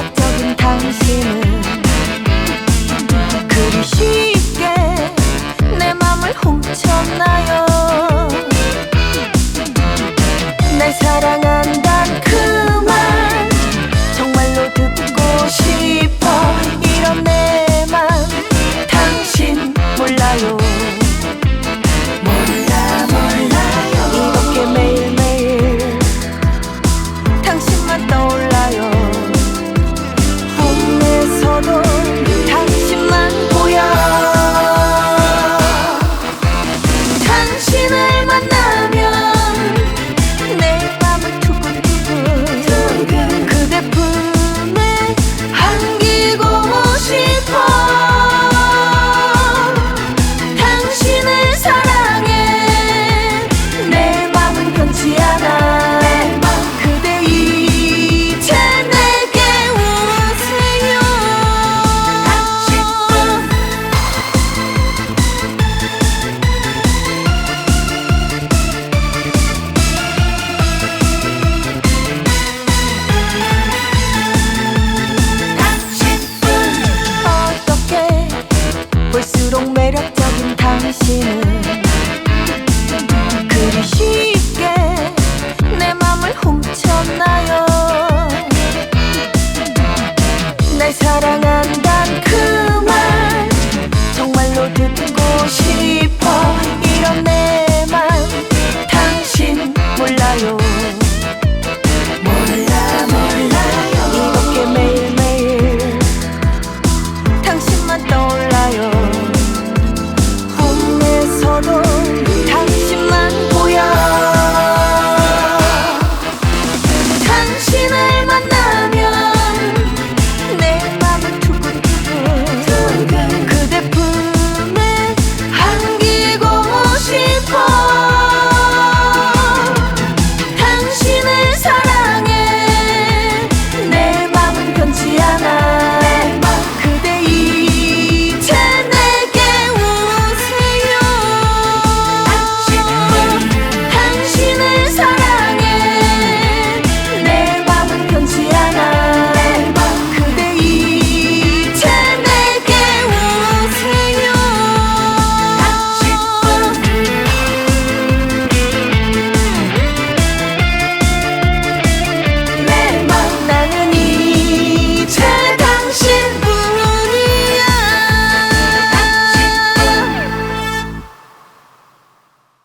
매력적인 당신은 그리 쉽게 내 맘을 훔쳤나요? 사랑한단 그 말 정말로 듣고 싶어.